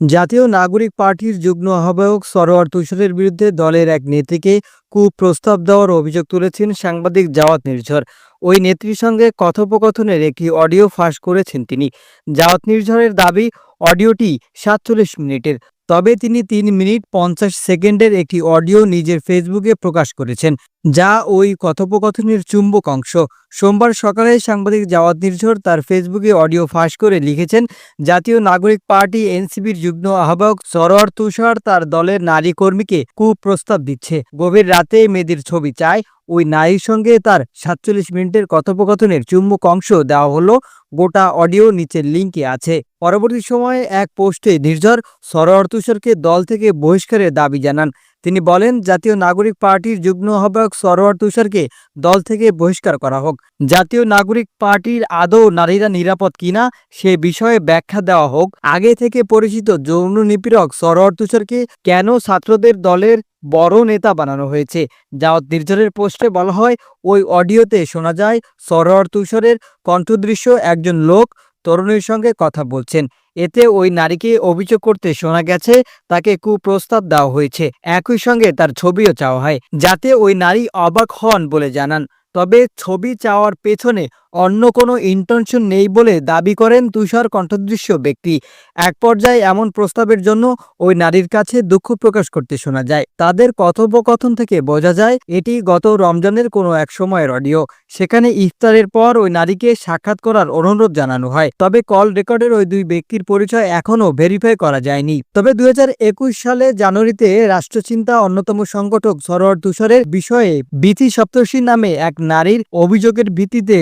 জাতীয় নাগরিক পার্টির যুগ্ম আহ্বায়ক সরোয়ার তুষারের বিরুদ্ধে দলের এক নেত্রীকে কুপ্রস্তাব দেওয়ার অভিযোগ তুলেছেন সাংবাদিক জাওয়াত নির্ঝর। ওই নেত্রীর সঙ্গে কথোপকথনের একটি অডিও ফাঁস করেছেন তিনি। জাওয়াত নির্ঝরের দাবি, অডিওটি সাতচল্লিশ মিনিটের। তবে তিনি তিন মিনিট পঞ্চাশ সেকেন্ডের একটি অডিও নিজের ফেসবুকে প্রকাশ করেছেন, যা ওই কথোপকথনের চুম্বক অংশ। সোমবার সকালে সাংবাদিক জাওয়াত নির্ঝর তার ফেসবুকে অডিও ফাঁস করে লিখেছেন, জাতীয় নাগরিক পার্টি এনসিপির যুগ্ম আহ্বায়ক সরোয়ার তুষার তার দলের নারী কর্মীকে কুপ্রস্তাব দিচ্ছে। গভীর রাতে মেয়েদের ছবি চায় ওই নারীর সঙ্গে তার সাতচল্লিশ মিনিটের কথোপকথনের চুম্বক অংশ দেওয়া হলো। গোটা অডিও নিচের লিঙ্কে আছে। পরবর্তী সময়ে এক পোস্টে নির্ঝর সরোয়ার তুষারকে দল থেকে বহিষ্কারের দাবি জানান। তিনি বলেন, জাতীয় নাগরিক পার্টির যুগ্ম আহ্বায়ক সরোয়ার তুষারকে দল থেকে বহিষ্কার করা হোক। জাতীয় নাগরিক পার্টির আদৌ নারীরা নিরাপদ কিনা সে বিষয়ে ব্যাখ্যা দেওয়া হোক। আগে থেকে পরিচিত যৌন নিপীড়ক সরোয়ার তুষারকে কেন ছাত্রদের দলের বড় নেতা বানানো হয়েছে জাওয়াত নির্ঝরের পোস্টে বলা হয়, ওই অডিওতে শোনা যায়, সরোয়ার তুষরের কণ্ঠদৃশ্য একজন লোক তরুণীর সঙ্গে কথা বলছেন। এতে ওই নারীকে অভিযোগ করতে শোনা গেছে, তাকে কুপ্রস্তাব দেওয়া হয়েছে। একই সঙ্গে তার ছবিও চাওয়া হয়, যাতে ওই নারী অবাক হন বলে জানান। তবে ছবি চাওয়ার পেছনে অন্য কোনো ইন্টেনশন নেই বলে দাবি করেন তুষার কণ্ঠদৃশ্য ব্যক্তি। এক পর্যায়ে এমন প্রস্তাবের জন্য ওই নারীর কাছে দুঃখ প্রকাশ করতে শোনা যায়। তাদের কথোপকথন থেকে বোঝা যায়, এটি গত রমজানের কোনো এক সময়ের অডিও। সেখানে ইফতারের পর ওই নারীকে সাক্ষাৎ করার অনুরোধ জানানো হয়। তবে কল রেকর্ডের ওই দুই ব্যক্তির পরিচয় এখনও ভেরিফাই করা যায়নি। তবে দুই হাজার একুশ সালে জানুয়ারিতে রাষ্ট্রচিন্তা অন্যতম সংগঠক সরোয়ার তুষারের বিষয়ে বিথি সপ্তর্ষি নামে এক নারীর অভিযোগের ভিত্তিতে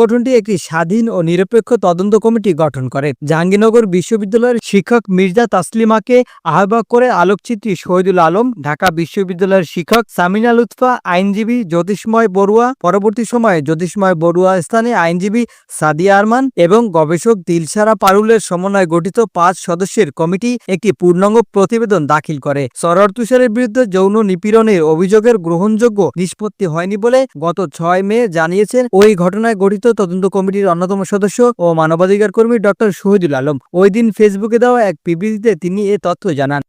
সংগঠনটি একটি স্বাধীন ও নিরপেক্ষ তদন্ত কমিটি গঠন করে। জাহাঙ্গীরনগর বিশ্ববিদ্যালয়ের শিক্ষক মির্জা তাসলিমাকে আহ্বায়ক করে আলোকচিত্রী শহীদুল আলম, ঢাকা বিশ্ববিদ্যালয়ের শিক্ষক সামিনা লুৎফা, আইনজীবী জ্যোতিষময় বড়ুয়া, পরবর্তী সময়ে জ্যোতিষময় বড়ুয়া স্থানে আইনজীবী সাদিয়া আরমান এবং গবেষক দিলসারা পারুলের সমন্বয়ে গঠিত পাঁচ সদস্যের কমিটি একটি পূর্ণাঙ্গ প্রতিবেদন দাখিল করে। সরোয়ার তুষারের বিরুদ্ধে যৌন নিপীড়নের অভিযোগের গ্রহণযোগ্য নিষ্পত্তি হয়নি বলে গত ছয় মে জানিয়েছেন। ওই ঘটনায় গঠিত তদন্ত কমিটির অন্যতম সদস্য ও মানবাধিকার কর্মী ডক্টর শহীদুল আলম। ওই দিন ফেসবুকে দেওয়া এক বিবৃতিতে তিনি এ তথ্য জানান।